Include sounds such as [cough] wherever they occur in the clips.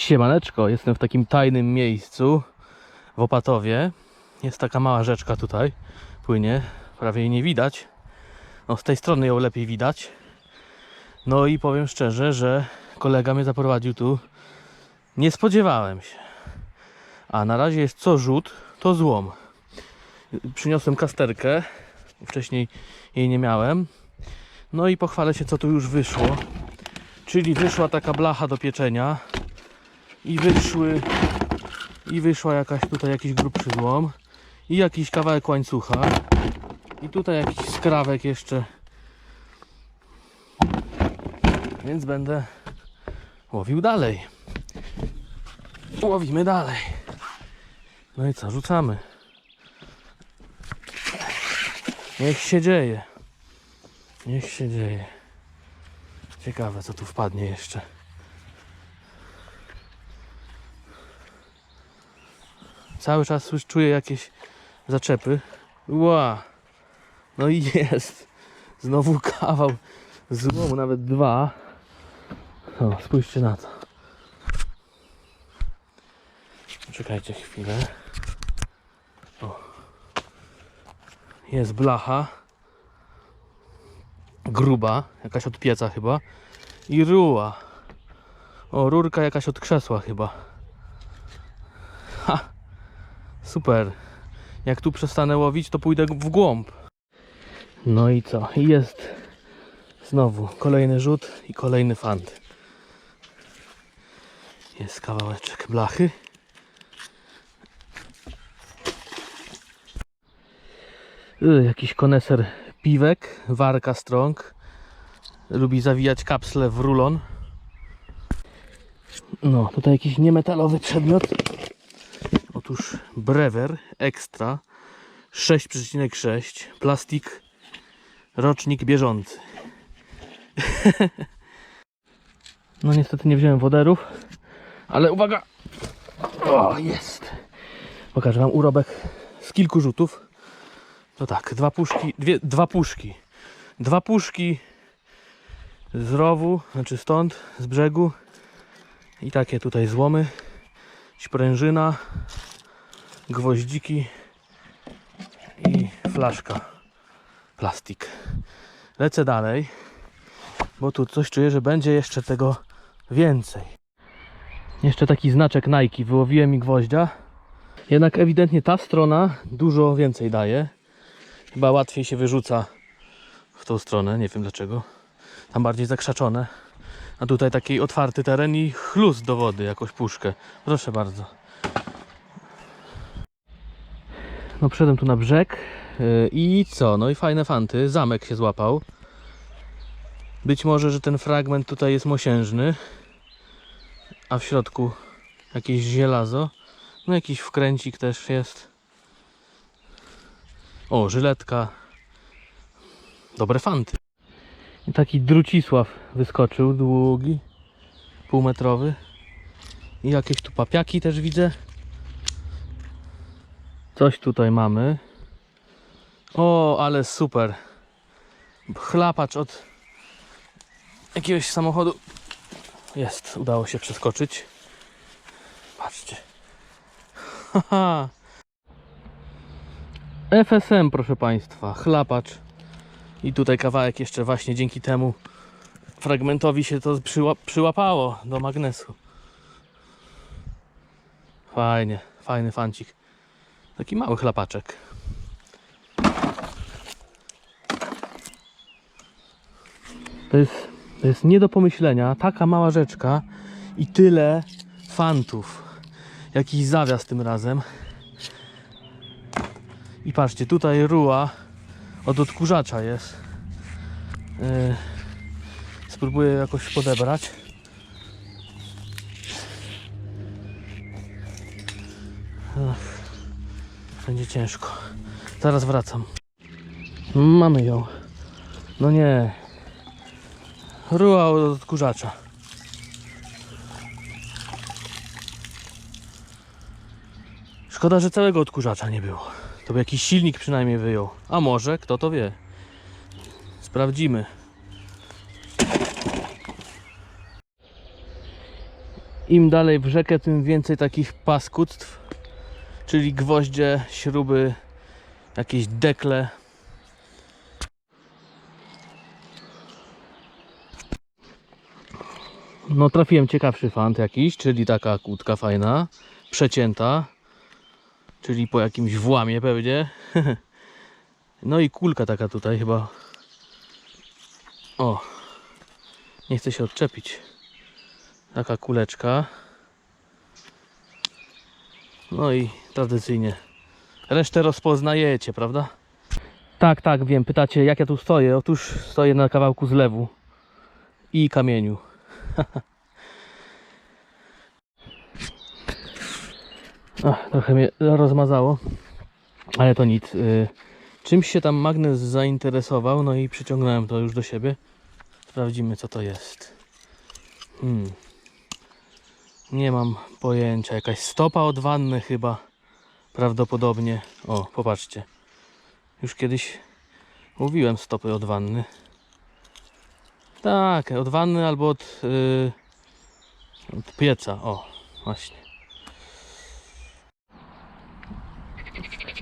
Siemaneczko, jestem w takim tajnym miejscu w Opatowie. Jest taka mała rzeczka tutaj, płynie, prawie jej nie widać. No z tej strony ją lepiej widać. No i powiem szczerze, że kolega mnie zaprowadził tu. Nie spodziewałem się. A na razie jest co rzut, to złom. Przyniosłem kasterkę, wcześniej jej nie miałem. No i pochwalę się co tu już wyszło. Czyli wyszła taka blacha do pieczenia i wyszły i wyszła jakaś tutaj jakiś grubszy złom i jakiś kawałek łańcucha. I tutaj jakiś skrawek jeszcze. Więc będę łowił dalej. Łowimy dalej. No i co, rzucamy. Niech się dzieje. Niech się dzieje. Ciekawe co tu wpadnie jeszcze Cały czas słysz, czuję jakieś zaczepy. Ła! No i jest. Znowu kawał złomu, nawet dwa. O, spójrzcie na to. Czekajcie chwilę. O. Jest blacha. Gruba, jakaś od pieca chyba. I ruła. O, rurka jakaś od krzesła chyba. Ha! Super. Jak tu przestanę łowić, to pójdę w głąb. No i co? Jest znowu kolejny rzut i kolejny fant. Jest kawałeczek blachy. Y, jakiś koneser piwek, warka strong. Lubi zawijać kapsle w rulon. No, tutaj jakiś niemetalowy przedmiot. Otóż Brewer Extra 6,6 plastik rocznik bieżący. [laughs] no niestety nie wziąłem woderów, ale uwaga! O, jest! Pokażę wam urobek z kilku rzutów. To tak, dwa puszki, dwie, dwa puszki. Dwa puszki z rowu, znaczy stąd, z brzegu. I takie tutaj złomy. Sprężyna, gwoździki i flaszka plastik. Lecę dalej, bo tu coś czuję, że będzie jeszcze tego więcej. Jeszcze taki znaczek Nike. Wyłowiłem mi gwoździa. Jednak ewidentnie ta strona dużo więcej daje. Chyba łatwiej się wyrzuca w tą stronę, nie wiem dlaczego. Tam bardziej zakrzaczone. A tutaj taki otwarty teren i chlust do wody, jakąś puszkę. Proszę bardzo. No przyszedłem tu na brzeg yy, i co? No i fajne fanty. Zamek się złapał. Być może, że ten fragment tutaj jest mosiężny, a w środku jakieś żelazo. No jakiś wkręcik też jest. O, żyletka. Dobre fanty. I taki drucisław wyskoczył, długi, półmetrowy. I jakieś tu papiaki też widzę. Coś tutaj mamy. O, ale super. Chlapacz od jakiegoś samochodu. Jest, udało się przeskoczyć. Patrzcie. Haha. FSM, proszę Państwa, chlapacz. I tutaj kawałek jeszcze właśnie dzięki temu fragmentowi się to przyła przyłapało do magnesu. Fajnie, fajny fancik. Taki mały chlapaczek. To jest, to jest nie do pomyślenia. Taka mała rzeczka i tyle fantów. Jakiś zawias tym razem. I patrzcie, tutaj ruła od odkurzacza jest. Yy, spróbuję jakoś podebrać. Będzie ciężko. Zaraz wracam. Mamy ją. No nie. Ruła od odkurzacza. Szkoda, że całego odkurzacza nie było. To by jakiś silnik przynajmniej wyjął. A może, kto to wie. Sprawdzimy. Im dalej w rzekę, tym więcej takich paskudztw, czyli gwoździe, śruby, jakieś dekle. No trafiłem ciekawszy fant jakiś, czyli taka kłódka fajna, przecięta, czyli po jakimś włamie pewnie. [laughs] No i kulka taka tutaj chyba. O, nie chce się odczepić. Taka kuleczka. No i tradycyjnie. Resztę rozpoznajecie, prawda? Tak, tak, wiem. Pytacie, jak ja tu stoję. Otóż stoję na kawałku zlewu i kamieniu. [laughs] Ach, trochę mnie rozmazało, ale to nic. Y, czymś się tam magnes zainteresował, no i przyciągnąłem to już do siebie. Sprawdzimy, co to jest. Hmm. Nie mam pojęcia. Jakaś stopa od wanny chyba. Prawdopodobnie. O, popatrzcie. Już kiedyś mówiłem stopy od wanny. Tak, od wanny albo od, yy, od pieca. O, właśnie.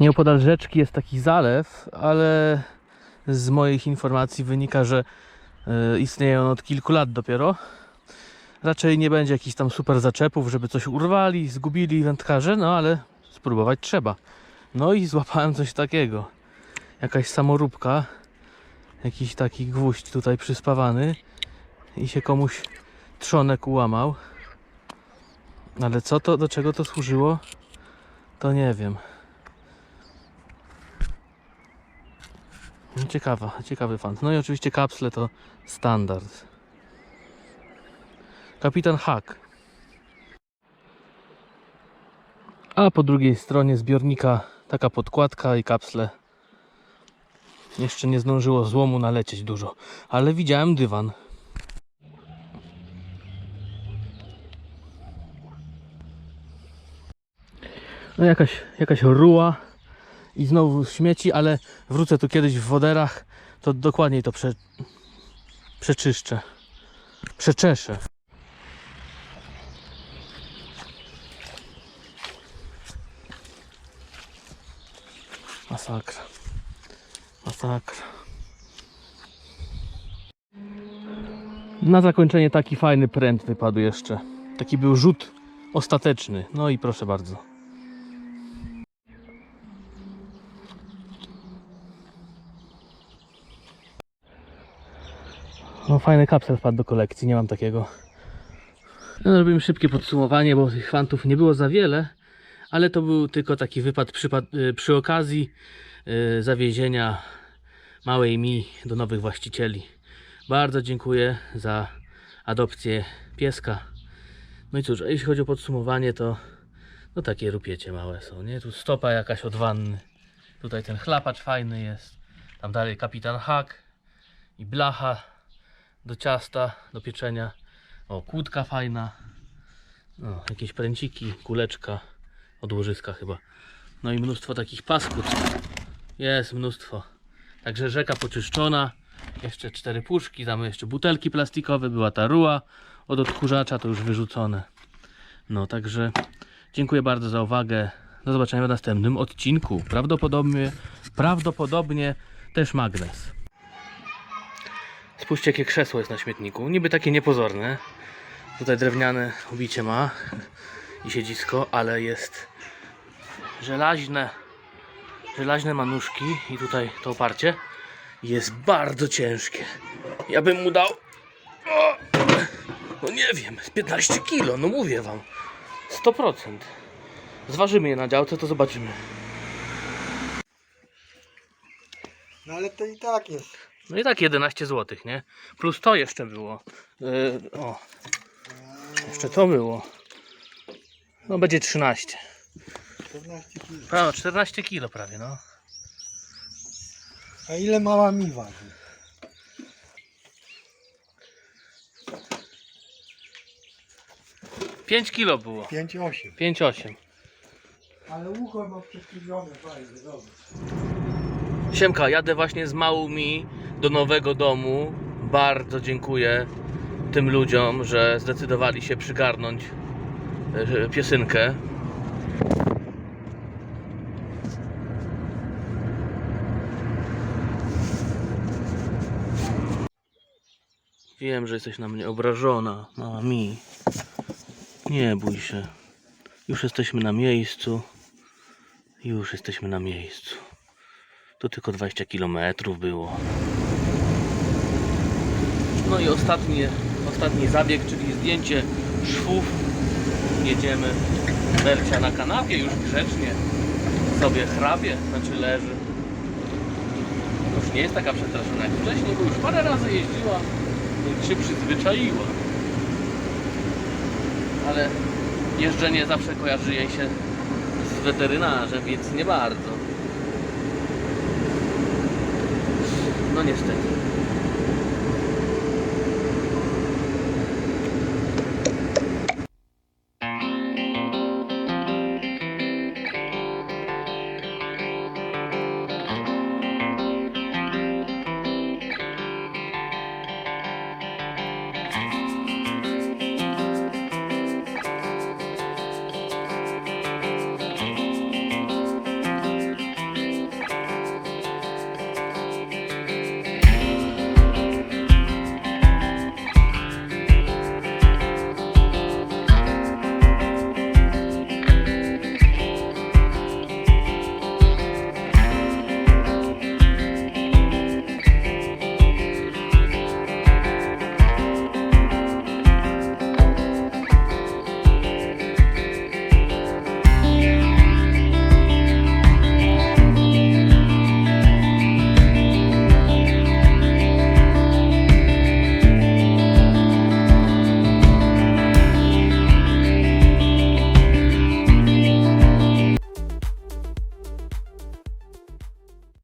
Nieopodal rzeczki jest taki zalew, ale z moich informacji wynika, że yy, istnieje on od kilku lat dopiero. Raczej nie będzie jakichś tam super zaczepów, żeby coś urwali, zgubili wędkarze, no ale spróbować trzeba. No i złapałem coś takiego. Jakaś samoróbka, jakiś taki gwóźdź tutaj przyspawany i się komuś trzonek ułamał. Ale co to, do czego to służyło, to nie wiem. Ciekawa, ciekawy fan. No i oczywiście kapsle to standard. Kapitan Hack. A po drugiej stronie zbiornika taka podkładka i kapsle. Jeszcze nie zdążyło złomu nalecieć dużo, ale widziałem dywan. No jakaś, jakaś ruła i znowu śmieci, ale wrócę tu kiedyś w woderach, to dokładniej to prze, przeczyszczę. Przeczeszę. Masakra. Masakra. Na zakończenie taki fajny pręt wypadł jeszcze. Taki był rzut ostateczny. No i proszę bardzo. No fajny kapsel wpadł do kolekcji, nie mam takiego. No, zrobimy szybkie podsumowanie, bo tych fantów nie było za wiele, ale to był tylko taki wypad przypad, y, przy okazji y, zawiezienia małej mi do nowych właścicieli. Bardzo dziękuję za adopcję pieska. No i cóż, jeśli chodzi o podsumowanie, to no takie rupiecie małe są, nie? Tu stopa jakaś od wanny. Tutaj ten chlapacz fajny jest. Tam dalej kapitan hak i blacha do ciasta, do pieczenia. O, kłódka fajna. No, jakieś pręciki, kuleczka od łożyska chyba. No i mnóstwo takich pasków. Jest mnóstwo. Także rzeka poczyszczona. Jeszcze cztery puszki, tam jeszcze butelki plastikowe, była ta ruła od odkurzacza, to już wyrzucone. No, także dziękuję bardzo za uwagę. Do zobaczenia w następnym odcinku. Prawdopodobnie, prawdopodobnie też magnes. Spójrzcie jakie krzesło jest na śmietniku. Niby takie niepozorne. Tutaj drewniane obicie ma i siedzisko, ale jest żelaźne. Żelaźne ma nóżki i tutaj to oparcie jest bardzo ciężkie. Ja bym mu dał. O! No nie wiem, z 15 kilo, no mówię wam. 100%. Zważymy je na działce, to zobaczymy. No ale to i tak jest. No i tak 11 zł, nie? Plus to jeszcze było. Yy, o. Jeszcze to było. No będzie 13. 14 kg. No, 14 kilo prawie, no. A ile mała mi waży? Pięć kilo było. 5,8. 5,8. Ale ucho ma przekrywione, fajnie, dobrze. Siemka, jadę właśnie z małymi do nowego domu. Bardzo dziękuję tym ludziom, że zdecydowali się przygarnąć e, piosynkę. Wiem, że jesteś na mnie obrażona, mała mi. Nie bój się. Już jesteśmy na miejscu. Już jesteśmy na miejscu. To tylko 20 km było. No i ostatni, ostatni zabieg, czyli zdjęcie szwów. Jedziemy. Bercia na kanapie już grzecznie sobie chrapie, znaczy leży. Już nie jest taka przestraszona jak wcześniej, bo już parę razy jeździła i się przyzwyczaiła. Ale jeżdżenie zawsze kojarzy jej się z weterynarzem, więc nie bardzo. No niestety.